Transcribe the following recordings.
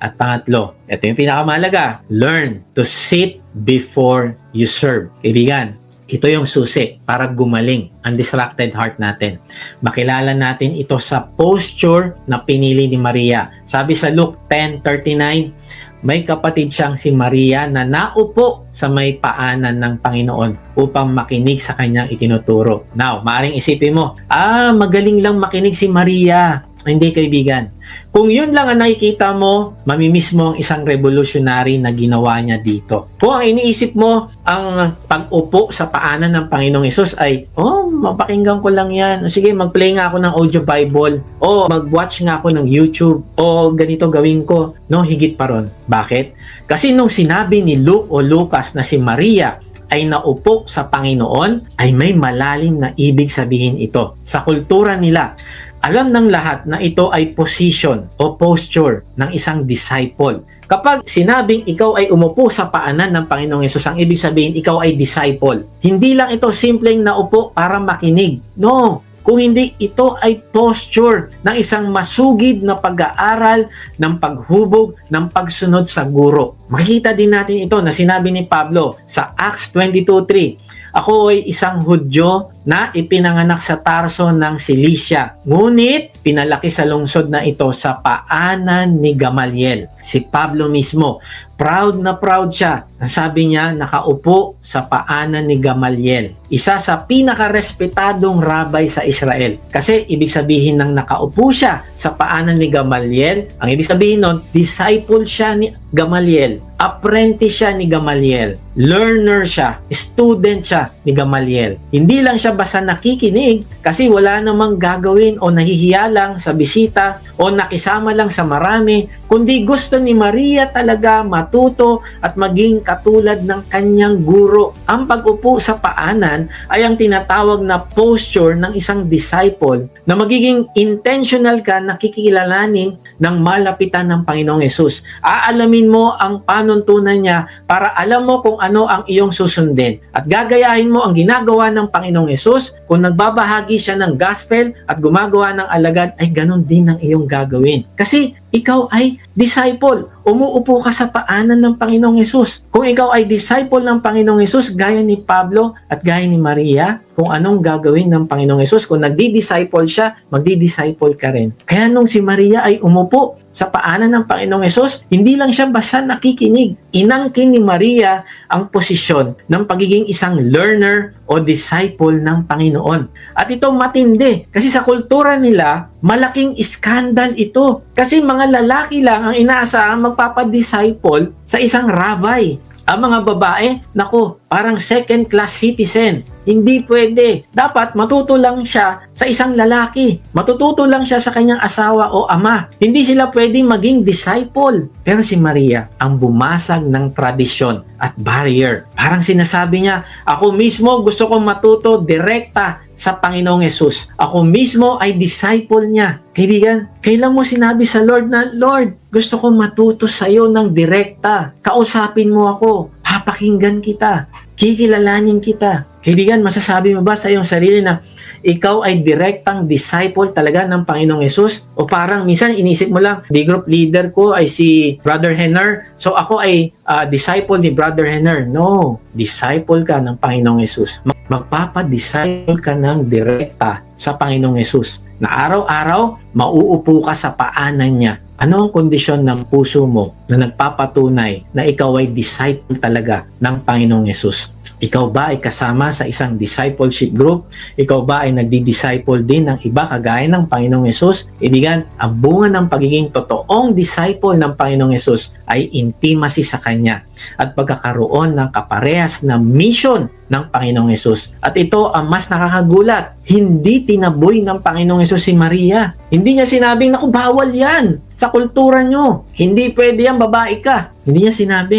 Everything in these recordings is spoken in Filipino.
At pangatlo, ito yung pinakamahalaga, learn to sit before you serve. Kaibigan, ito yung susi para gumaling ang distracted heart natin. Makilala natin ito sa posture na pinili ni Maria. Sabi sa Luke 10.39, may kapatid siyang si Maria na naupo sa may paanan ng Panginoon upang makinig sa kanyang itinuturo. Now, maaring isipin mo, ah, magaling lang makinig si Maria. Hindi kaibigan. Kung yun lang ang nakikita mo, mamimiss mo ang isang revolutionary na ginawa niya dito. Kung ang iniisip mo, ang pag-upo sa paanan ng Panginoong Isus ay, oh, mapakinggan ko lang yan. Sige, mag-play nga ako ng audio Bible. O mag-watch nga ako ng YouTube. O ganito gawin ko. No, higit pa ron. Bakit? Kasi nung sinabi ni Luke o Lucas na si Maria ay naupo sa Panginoon, ay may malalim na ibig sabihin ito. Sa kultura nila, alam ng lahat na ito ay position o posture ng isang disciple. Kapag sinabing ikaw ay umupo sa paanan ng Panginoong Yesus, ang ibig sabihin ikaw ay disciple. Hindi lang ito simpleng naupo para makinig. No, kung hindi ito ay posture ng isang masugid na pag-aaral ng paghubog ng pagsunod sa guro. Makita din natin ito na sinabi ni Pablo sa Acts 22.3 ako ay isang Hudyo na ipinanganak sa Tarso ng Cilicia. Ngunit pinalaki sa lungsod na ito sa paanan ni Gamaliel. Si Pablo mismo, proud na proud siya. Sabi niya, nakaupo sa paanan ni Gamaliel. Isa sa pinakarespetadong rabay sa Israel. Kasi ibig sabihin ng nakaupo siya sa paanan ni Gamaliel, ang ibig sabihin nun, disciple siya ni Gamaliel. Apprentice siya ni Gamaliel. Learner siya. Student siya ni Gamaliel. Hindi lang siya basta nakikinig kasi wala namang gagawin o nahihiya lang sa bisita o nakisama lang sa marami, kundi gusto ni Maria talaga matuto at maging katulad ng kanyang guro. Ang pag-upo sa paanan ay ang tinatawag na posture ng isang disciple na magiging intentional ka na kikilalanin ng malapitan ng Panginoong Yesus. Aalamin mo ang panuntunan niya para alam mo kung ano ang iyong susundin. At gagayahin mo ang ginagawa ng Panginoong Yesus kung nagbabahagi siya ng gospel at gumagawa ng alagad ay ganun din ang iyong gagawin. Kasi ikaw ay disciple. Umuupo ka sa paanan ng Panginoong Yesus. Kung ikaw ay disciple ng Panginoong Yesus, gaya ni Pablo at gaya ni Maria, kung anong gagawin ng Panginoong Yesus, kung nagdi-disciple siya, magdi-disciple ka rin. Kaya nung si Maria ay umupo sa paanan ng Panginoong Yesus, hindi lang siya basta nakikinig. Inangkin ni Maria ang posisyon ng pagiging isang learner o disciple ng Panginoon. At ito matindi kasi sa kultura nila, malaking skandal ito. Kasi mga lalaki lang ang inaasahan magpapadisciple sa isang rabbi. Ang mga babae, nako, parang second class citizen. Hindi pwede. Dapat matuto lang siya sa isang lalaki. Matututo lang siya sa kanyang asawa o ama. Hindi sila pwedeng maging disciple. Pero si Maria, ang bumasag ng tradisyon at barrier. Parang sinasabi niya, ako mismo gusto kong matuto direkta sa Panginoong Yesus. Ako mismo ay disciple niya. Kaibigan, kailan mo sinabi sa Lord na, Lord, gusto kong matuto sa iyo ng direkta. Kausapin mo ako. Papakinggan kita. Kikilalanin kita. Kaibigan, masasabi mo ba sa iyong sarili na ikaw ay direktang disciple talaga ng Panginoong Yesus? O parang minsan inisip mo lang, di group leader ko ay si Brother Henner, so ako ay uh, disciple ni Brother Henner. No, disciple ka ng Panginoong Yesus. Magpapadisciple ka ng direkta sa Panginoong Yesus na araw-araw mauupo ka sa paanan niya. Ano ang kondisyon ng puso mo na nagpapatunay na ikaw ay disciple talaga ng Panginoong Yesus? Ikaw ba ay kasama sa isang discipleship group? Ikaw ba ay nagdi-disciple din ng iba kagaya ng Panginoong Yesus? Ibigan, ang bunga ng pagiging totoong disciple ng Panginoong Yesus ay intimacy sa Kanya at pagkakaroon ng kaparehas na mission ng Panginoong Yesus. At ito ang mas nakakagulat. Hindi tinaboy ng Panginoong Yesus si Maria. Hindi niya sinabing, naku, bawal yan sa kultura nyo. Hindi pwede yan, babae ka. Hindi niya sinabi.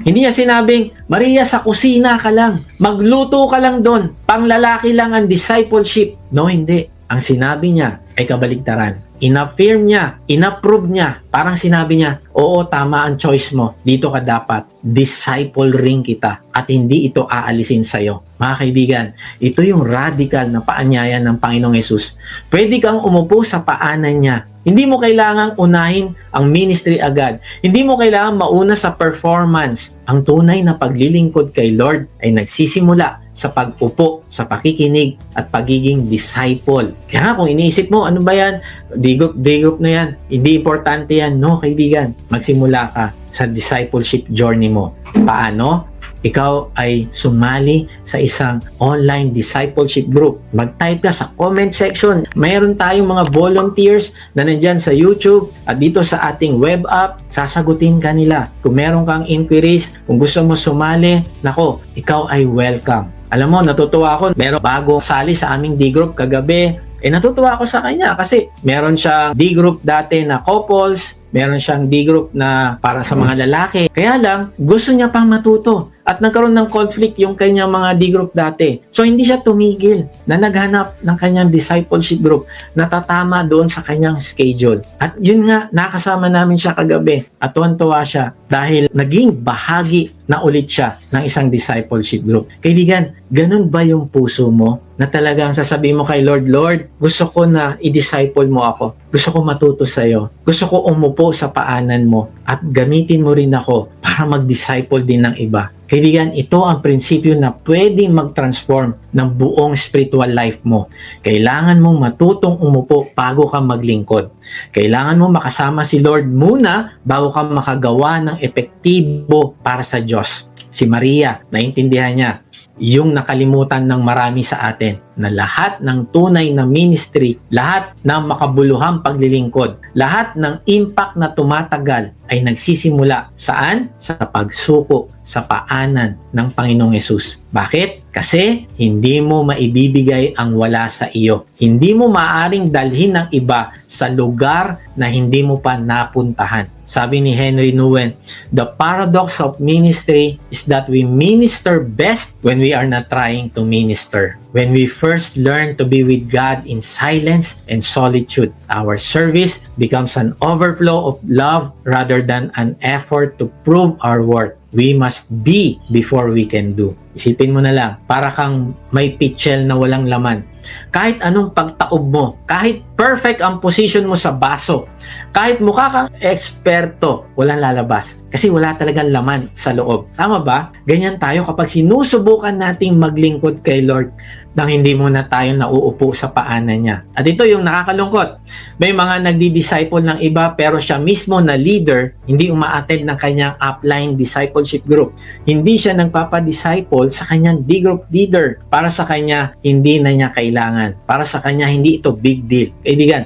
Hindi niya sinabing, Maria, sa kusina ka lang. Magluto ka lang doon. Panglalaki lang ang discipleship. No, hindi. Ang sinabi niya, ay kabaligtaran. Inaffirm niya, inapprove niya, parang sinabi niya, oo, tama ang choice mo, dito ka dapat, disciple ring kita, at hindi ito aalisin sa'yo. Mga kaibigan, ito yung radical na paanyaya ng Panginoong Yesus. Pwede kang umupo sa paanan niya. Hindi mo kailangang unahin ang ministry agad. Hindi mo kailangang mauna sa performance. Ang tunay na paglilingkod kay Lord ay nagsisimula sa pag-upo, sa pakikinig, at pagiging disciple. Kaya kung iniisip mo, ano ba yan? D-group, D-group na yan. Hindi importante yan. No, kaibigan. Magsimula ka sa discipleship journey mo. Paano? ikaw ay sumali sa isang online discipleship group. Mag-type ka sa comment section. Mayroon tayong mga volunteers na nandyan sa YouTube at dito sa ating web app. Sasagutin ka nila. Kung meron kang inquiries, kung gusto mo sumali, nako, ikaw ay welcome. Alam mo, natutuwa ako. Meron bago sali sa aming D-group kagabi. Eh natutuwa ako sa kanya kasi meron siyang D-group dati na couples, meron siyang D-group na para sa mga lalaki. Kaya lang, gusto niya pang matuto at nagkaroon ng conflict yung kanyang mga D-group dati. So hindi siya tumigil na naghanap ng kanyang discipleship group na tatama doon sa kanyang schedule. At yun nga, nakasama namin siya kagabi at tuwan-tuwa siya dahil naging bahagi na ulit siya ng isang discipleship group. Kaibigan, ganun ba yung puso mo? Na talagang sasabihin mo kay Lord, Lord, gusto ko na i-disciple mo ako. Gusto ko matuto sa iyo. Gusto ko umupo sa paanan mo at gamitin mo rin ako para mag-disciple din ng iba. Kaibigan, ito ang prinsipyo na pwedeng mag-transform ng buong spiritual life mo. Kailangan mong matutong umupo bago ka maglingkod. Kailangan mo makasama si Lord muna bago ka makagawa ng epektibo para sa Diyos. Si Maria, naintindihan niya, yung nakalimutan ng marami sa atin na lahat ng tunay na ministry, lahat ng makabuluhang paglilingkod, lahat ng impact na tumatagal ay nagsisimula saan? Sa pagsuko sa paanan ng Panginoong Yesus. Bakit? Kasi hindi mo maibibigay ang wala sa iyo. Hindi mo maaring dalhin ng iba sa lugar na hindi mo pa napuntahan. Sabi ni Henry Nouwen, the paradox of ministry is that we minister best when we are not trying to minister. When we first learn to be with God in silence and solitude, our service becomes an overflow of love rather than an effort to prove our worth. We must be before we can do. Isipin mo na lang, para kang may pitchel na walang laman. Kahit anong pagtaob mo, kahit perfect ang position mo sa baso, kahit mukha kang eksperto, walang lalabas. Kasi wala talagang laman sa loob. Tama ba? Ganyan tayo kapag sinusubukan nating maglingkod kay Lord nang hindi muna tayo nauupo sa paanan niya. At ito yung nakakalungkot. May mga nagdi-disciple ng iba pero siya mismo na leader, hindi umaattend ng kanyang upline discipleship group. Hindi siya nagpapa-disciple sa kanyang D-group leader. Para sa kanya, hindi na niya kailangan. Para sa kanya, hindi ito big deal. Kaibigan,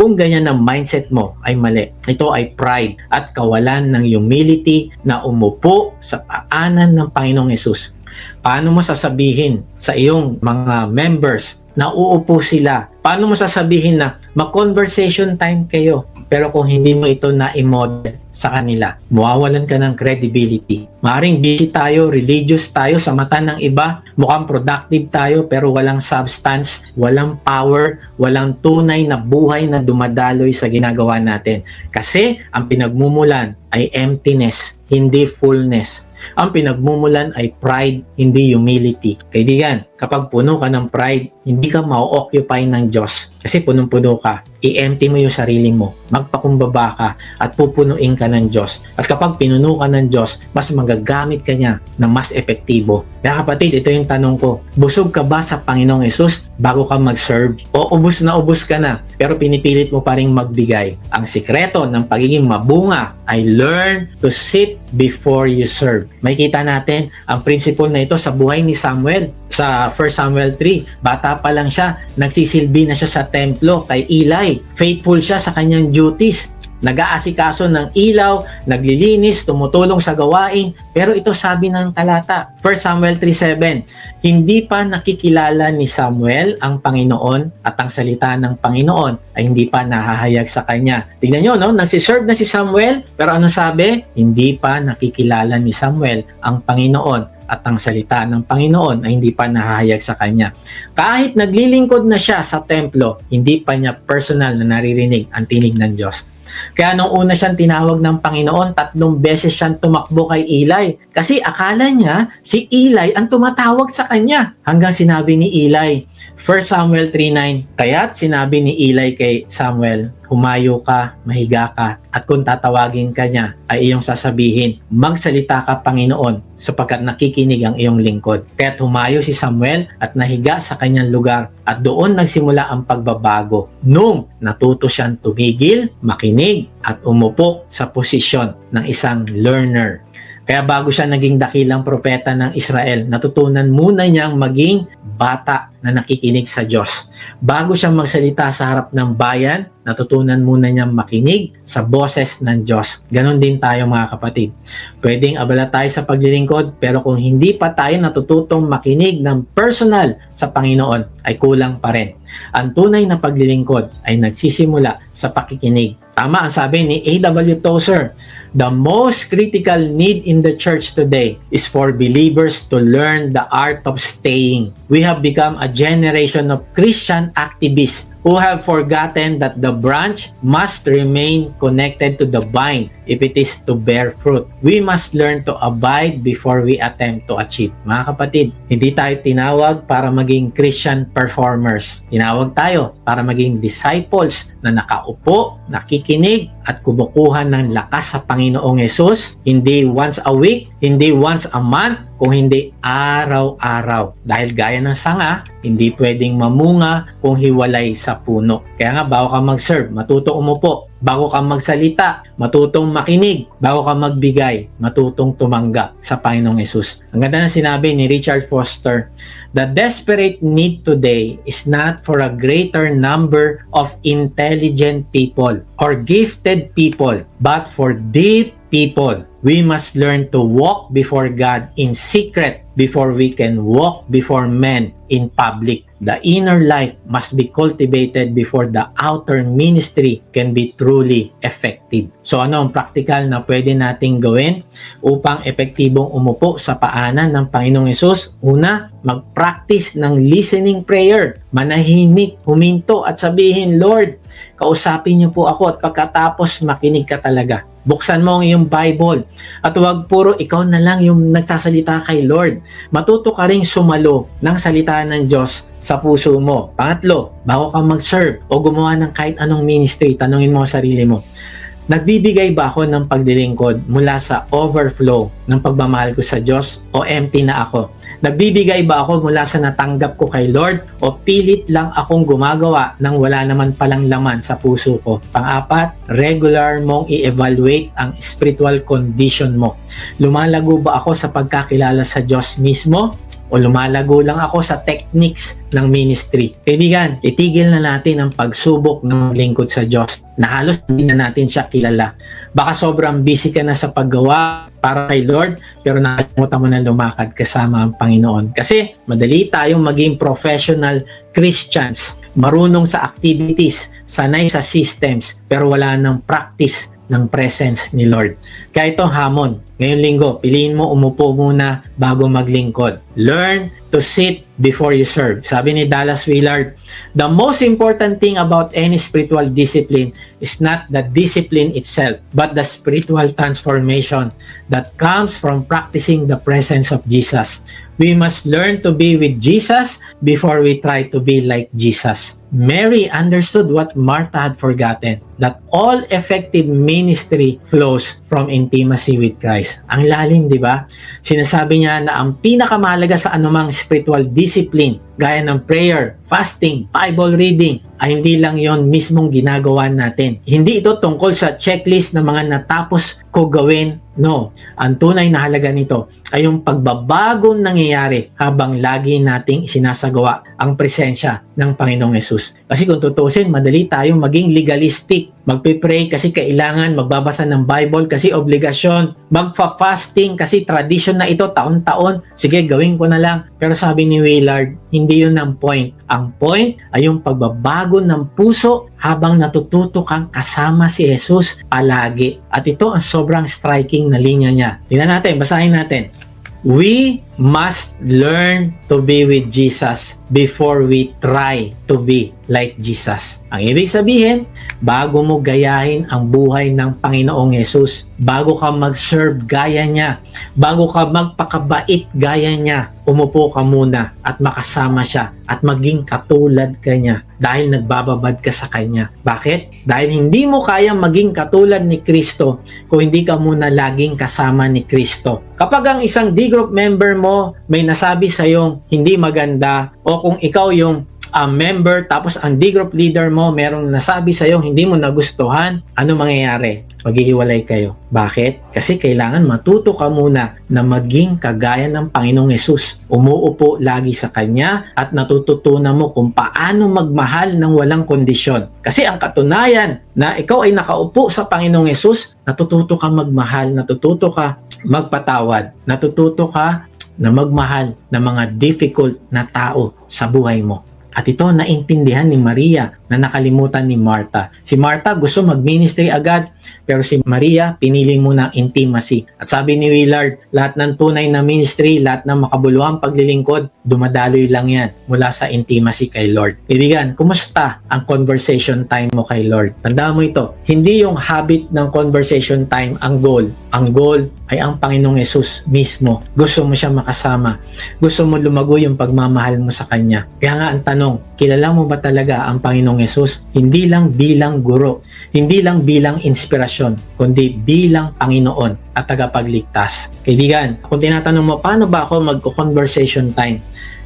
kung ganyan ang mindset mo ay mali. Ito ay pride at kawalan ng humility na umupo sa paanan ng Panginoong Yesus. Paano mo sasabihin sa iyong mga members na uupo sila? Paano mo sasabihin na mag-conversation time kayo? Pero kung hindi mo ito na-model sa kanila, mawawalan ka ng credibility. Maring busy tayo, religious tayo sa mata ng iba, mukhang productive tayo pero walang substance, walang power, walang tunay na buhay na dumadaloy sa ginagawa natin. Kasi ang pinagmumulan ay emptiness, hindi fullness. Ang pinagmumulan ay pride, hindi humility. Kaibigan, kapag puno ka ng pride, hindi ka ma-occupy ng Diyos. Kasi punong-puno ka. I-empty mo yung sarili mo. Magpakumbaba ka at pupunuin ka ng Diyos. At kapag pinuno ka ng Diyos, mas magagamit ka niya na mas epektibo. Kaya kapatid, ito yung tanong ko. Busog ka ba sa Panginoong Yesus bago ka mag-serve? O ubus na ubus ka na, pero pinipilit mo pa rin magbigay. Ang sikreto ng pagiging mabunga ay learn to sit before you serve. May kita natin ang principle na ito sa buhay ni Samuel sa 1 Samuel 3. Bata pa lang siya, nagsisilbi na siya sa templo kay Eli. Faithful siya sa kanyang duties. Nag-aasikaso ng ilaw, naglilinis, tumutulong sa gawain. Pero ito sabi ng talata, 1 Samuel 3.7, Hindi pa nakikilala ni Samuel ang Panginoon at ang salita ng Panginoon ay hindi pa nahahayag sa kanya. Tingnan nyo, no? nagsiserve na si Samuel, pero ano sabi? Hindi pa nakikilala ni Samuel ang Panginoon at ang salita ng Panginoon ay hindi pa nahahayag sa kanya. Kahit naglilingkod na siya sa templo, hindi pa niya personal na naririnig ang tinig ng Diyos. Kaya nung una siyang tinawag ng Panginoon, tatlong beses siyang tumakbo kay Eli. Kasi akala niya si Eli ang tumatawag sa kanya. Hanggang sinabi ni Eli, 1 Samuel 3.9, Kaya't sinabi ni Eli kay Samuel, humayo ka, mahiga ka, at kung tatawagin ka niya, ay iyong sasabihin, magsalita ka Panginoon, sapagkat nakikinig ang iyong lingkod. Kaya't humayo si Samuel at nahiga sa kanyang lugar, at doon nagsimula ang pagbabago. Nung natuto siyang tumigil, makinig, at umupo sa posisyon ng isang learner. Kaya bago siya naging dakilang propeta ng Israel, natutunan muna niyang maging bata na nakikinig sa Diyos. Bago siya magsalita sa harap ng bayan, natutunan muna niyang makinig sa boses ng Diyos. Ganon din tayo mga kapatid. Pwedeng abala tayo sa paglilingkod, pero kung hindi pa tayo natututong makinig ng personal sa Panginoon, ay kulang pa rin. Ang tunay na paglilingkod ay nagsisimula sa pakikinig. Tama ang sabi ni A.W. Tozer, the most critical need in the church today is for believers to learn the art of staying. We have become a generation of Christian activists who have forgotten that the branch must remain connected to the vine if it is to bear fruit. We must learn to abide before we attempt to achieve. Mga kapatid, hindi tayo tinawag para maging Christian performers. Tinawag tayo para maging disciples na nakaupo, nakikinig, at kumukuha ng lakas sa Panginoong Yesus, hindi once a week, hindi once a month, kung hindi araw-araw. Dahil gaya ng sanga, hindi pwedeng mamunga kung hiwalay sa puno. Kaya nga, bago ka mag-serve, matuto umupo. Bago ka magsalita, matutong makinig. Bago ka magbigay, matutong tumanggap sa Panginoong Yesus. Ang ganda ng sinabi ni Richard Foster, The desperate need today is not for a greater number of intelligent people or gifted people, but for deep people. We must learn to walk before God in secret before we can walk before men in public. The inner life must be cultivated before the outer ministry can be truly effective. So ano ang practical na pwede nating gawin upang epektibong umupo sa paanan ng Panginoong Yesus? Una, mag-practice ng listening prayer. Manahimik, huminto at sabihin, Lord, kausapin niyo po ako at pagkatapos makinig ka talaga. Buksan mo ang iyong Bible at huwag puro ikaw na lang yung nagsasalita kay Lord. Matuto ka ring sumalo ng salita ng Diyos sa puso mo. Pangatlo, bago ka mag-serve o gumawa ng kahit anong ministry, tanungin mo sa sarili mo, Nagbibigay ba ako ng pagdilingkod mula sa overflow ng pagmamahal ko sa Diyos o empty na ako? Nagbibigay ba ako mula sa natanggap ko kay Lord o pilit lang akong gumagawa nang wala naman palang laman sa puso ko? Pang-apat, regular mong i-evaluate ang spiritual condition mo. Lumalago ba ako sa pagkakilala sa Diyos mismo o lumalago lang ako sa techniques ng ministry. Kaibigan, itigil na natin ang pagsubok ng lingkod sa Diyos na halos hindi na natin siya kilala. Baka sobrang busy ka na sa paggawa para kay Lord pero nakalimutan mo na lumakad kasama ang Panginoon. Kasi madali tayong maging professional Christians, marunong sa activities, sanay sa systems, pero wala nang practice ng presence ni Lord. Kaya ito hamon. Ngayong linggo, piliin mo umupo muna bago maglingkod. Learn to sit before you serve. Sabi ni Dallas Willard, the most important thing about any spiritual discipline is not the discipline itself, but the spiritual transformation that comes from practicing the presence of Jesus. We must learn to be with Jesus before we try to be like Jesus. Mary understood what Martha had forgotten, that all effective ministry flows from intimacy with Christ. Ang lalim, di ba? Sinasabi niya na ang pinakamahalaga sa anumang spiritual discipline, disciplina. Gaya ng prayer, fasting, Bible reading, ay hindi lang yon mismong ginagawa natin. Hindi ito tungkol sa checklist ng mga natapos ko gawin. No, ang tunay na halaga nito ay yung pagbabagong nangyayari habang lagi nating sinasagawa ang presensya ng Panginoong Yesus. Kasi kung tutusin, madali tayong maging legalistic. Magpe-pray kasi kailangan, magbabasa ng Bible kasi obligasyon, magfa-fasting kasi tradition na ito taon-taon. Sige, gawin ko na lang. Pero sabi ni Willard, hindi yun ang point. Ang point ay yung pagbabago ng puso habang natututo kang kasama si Jesus palagi. At ito ang sobrang striking na linya niya. Tingnan natin, basahin natin. We must learn to be with Jesus before we try to be like Jesus. Ang ibig sabihin, bago mo gayahin ang buhay ng Panginoong Yesus, bago ka mag-serve gaya niya, bago ka magpakabait gaya niya, umupo ka muna at makasama siya at maging katulad ka niya dahil nagbababad ka sa Kanya. Bakit? Dahil hindi mo kaya maging katulad ni Kristo kung hindi ka muna laging kasama ni Kristo. Kapag ang isang D-group member mo may nasabi sa yung hindi maganda o kung ikaw yung uh, member tapos ang D-group leader mo merong nasabi sa iyo hindi mo nagustuhan, ano mangyayari? Maghihiwalay kayo. Bakit? Kasi kailangan matuto ka muna na maging kagaya ng Panginoong Yesus. Umuupo lagi sa Kanya at natututunan mo kung paano magmahal ng walang kondisyon. Kasi ang katunayan na ikaw ay nakaupo sa Panginoong Yesus, natututo ka magmahal, natututo ka magpatawad, natututo ka na magmahal ng mga difficult na tao sa buhay mo. At ito naintindihan ni Maria na nakalimutan ni Martha. Si Martha gusto mag-ministry agad pero si Maria pinili muna intimacy. At sabi ni Willard, lahat ng tunay na ministry, lahat ng makabuluhang paglilingkod, dumadaloy lang yan mula sa intimacy kay Lord. Ibigan, kumusta ang conversation time mo kay Lord? Tandaan mo ito, hindi yung habit ng conversation time ang goal. Ang goal ay ang Panginoong Yesus mismo. Gusto mo siya makasama. Gusto mo lumago yung pagmamahal mo sa Kanya. Kaya nga ang tanong, kilala mo ba talaga ang Panginoong Yesus? Hindi lang bilang guro, hindi lang bilang inspirasyon, kundi bilang Panginoon at tagapagligtas. Kaibigan, kung tinatanong mo, paano ba ako magko-conversation time?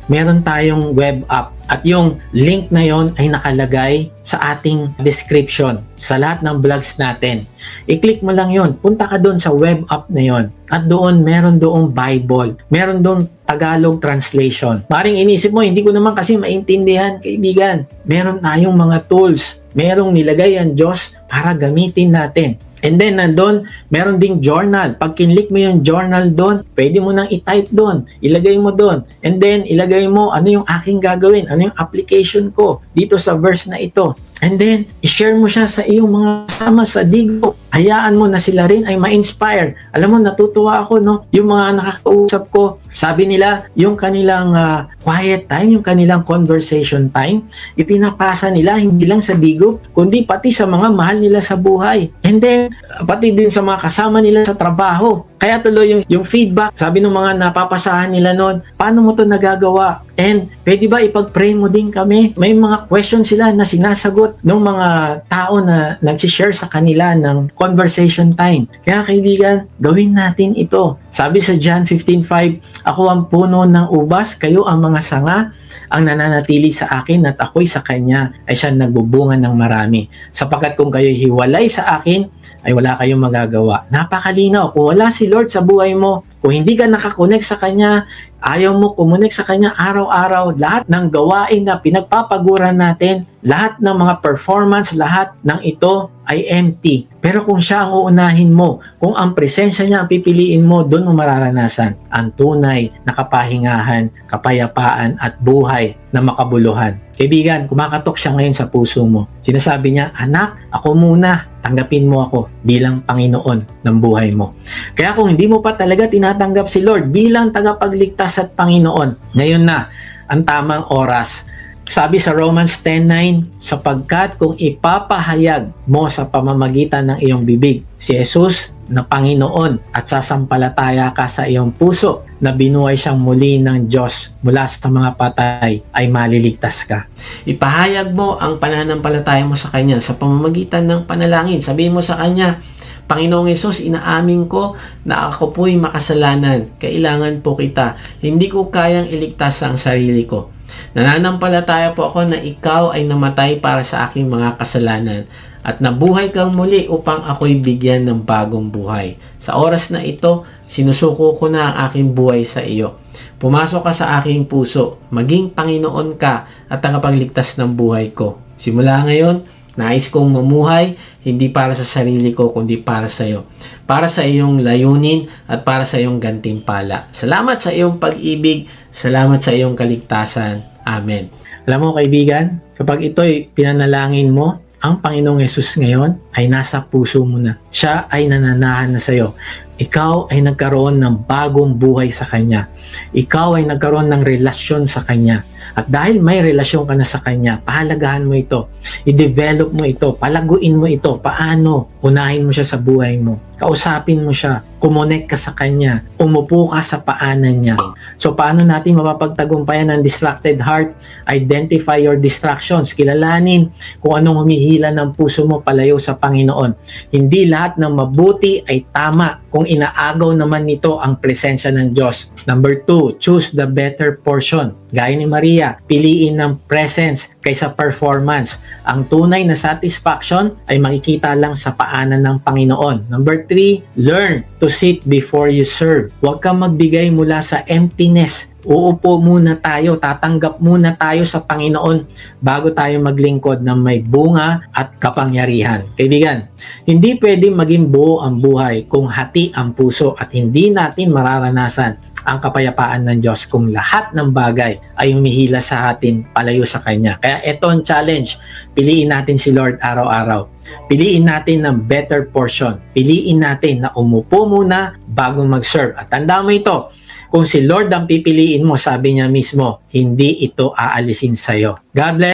Meron tayong web app at yung link na yon ay nakalagay sa ating description sa lahat ng vlogs natin. I-click mo lang yon, punta ka doon sa web app na yon at doon meron doong Bible, meron doon Tagalog translation. Maring inisip mo, hindi ko naman kasi maintindihan, kaibigan. Meron tayong mga tools, merong nilagay ang Diyos para gamitin natin. And then, nandun, meron ding journal. Pag kinlik mo yung journal doon, pwede mo nang i-type doon. Ilagay mo doon. And then, ilagay mo ano yung aking gagawin, ano yung application ko dito sa verse na ito. And then, i-share mo siya sa iyong mga kasama sa Digo. Hayaan mo na sila rin ay ma-inspire. Alam mo, natutuwa ako, no? Yung mga nakakausap ko, sabi nila, yung kanilang uh, quiet time, yung kanilang conversation time, ipinapasa nila hindi lang sa Digo, kundi pati sa mga mahal nila sa buhay. And then, pati din sa mga kasama nila sa trabaho. Kaya tuloy yung, yung feedback, sabi ng mga napapasahan nila noon, paano mo to nagagawa? And pwede ba ipag-pray mo din kami? May mga questions sila na sinasagot ng mga tao na nag-share sa kanila ng conversation time. Kaya kaibigan, gawin natin ito. Sabi sa John 15.5, Ako ang puno ng ubas, kayo ang mga sanga, ang nananatili sa akin at ako'y sa kanya ay siya nagbubunga ng marami. Sapagkat kung kayo hiwalay sa akin, ay wala kayong magagawa. Napakalinaw. Kung wala si Lord sa buhay mo, kung hindi ka nakakonect sa Kanya, ayaw mo kumunik sa Kanya araw-araw, lahat ng gawain na pinagpapaguran natin, lahat ng mga performance, lahat ng ito ay empty. Pero kung siya ang uunahin mo, kung ang presensya niya ang pipiliin mo, doon mo mararanasan ang tunay na kapahingahan, kapayapaan at buhay na makabuluhan. Kaibigan, kumakatok siya ngayon sa puso mo. Sinasabi niya, anak, ako muna, tanggapin mo ako bilang Panginoon ng buhay mo. Kaya kung hindi mo pa talaga tinatanggap si Lord bilang tagapagligtas at Panginoon, ngayon na ang tamang oras sabi sa Romans 10.9, sapagkat kung ipapahayag mo sa pamamagitan ng iyong bibig si Jesus na Panginoon at sasampalataya ka sa iyong puso na binuhay siyang muli ng Diyos mula sa mga patay ay maliligtas ka. Ipahayag mo ang pananampalataya mo sa Kanya sa pamamagitan ng panalangin. Sabihin mo sa Kanya, Panginoong Yesus, inaamin ko na ako po'y makasalanan. Kailangan po kita. Hindi ko kayang iligtas ang sarili ko. Nananampalataya po ako na ikaw ay namatay para sa aking mga kasalanan at nabuhay kang muli upang ako'y bigyan ng bagong buhay. Sa oras na ito, sinusuko ko na ang aking buhay sa iyo. Pumasok ka sa aking puso, maging Panginoon ka at tagapagligtas ng buhay ko. Simula ngayon, nais kong mamuhay hindi para sa sarili ko kundi para sa iyo. Para sa iyong layunin at para sa iyong gantimpala. Salamat sa iyong pag-ibig, salamat sa iyong kaligtasan. Amen. Alam mo kaibigan, kapag ito'y pinanalangin mo, ang Panginoong Yesus ngayon ay nasa puso mo na. Siya ay nananahan na sa iyo. ikaw ay nagkaroon ng bagong buhay sa Kanya. Ikaw ay nagkaroon ng relasyon sa Kanya. At dahil may relasyon ka na sa Kanya, pahalagahan mo ito. I-develop mo ito. Palaguin mo ito. Paano? Unahin mo siya sa buhay mo. Kausapin mo siya. Kumonek ka sa Kanya. Umupo ka sa paanan niya. So paano natin mapapagtagumpayan ng distracted heart? Identify your distractions. Kilalanin kung anong humihila ng puso mo palayo sa Panginoon. Hindi lahat ng mabuti ay tama kung inaagaw naman nito ang presensya ng Diyos. Number two, choose the better portion. Gaya ni Maria, piliin ng presence kaysa performance. Ang tunay na satisfaction ay makikita lang sa paanan ng Panginoon. Number three, learn to sit before you serve. Huwag kang magbigay mula sa emptiness uupo muna tayo, tatanggap muna tayo sa Panginoon bago tayo maglingkod ng may bunga at kapangyarihan. Kaibigan, hindi pwede maging buo ang buhay kung hati ang puso at hindi natin mararanasan ang kapayapaan ng Diyos kung lahat ng bagay ay humihila sa atin palayo sa Kanya. Kaya ito ang challenge. Piliin natin si Lord araw-araw. Piliin natin ng better portion. Piliin natin na umupo muna bago mag-serve. At tanda mo ito, kung si Lord ang pipiliin mo, sabi niya mismo, hindi ito aalisin sa'yo. God bless.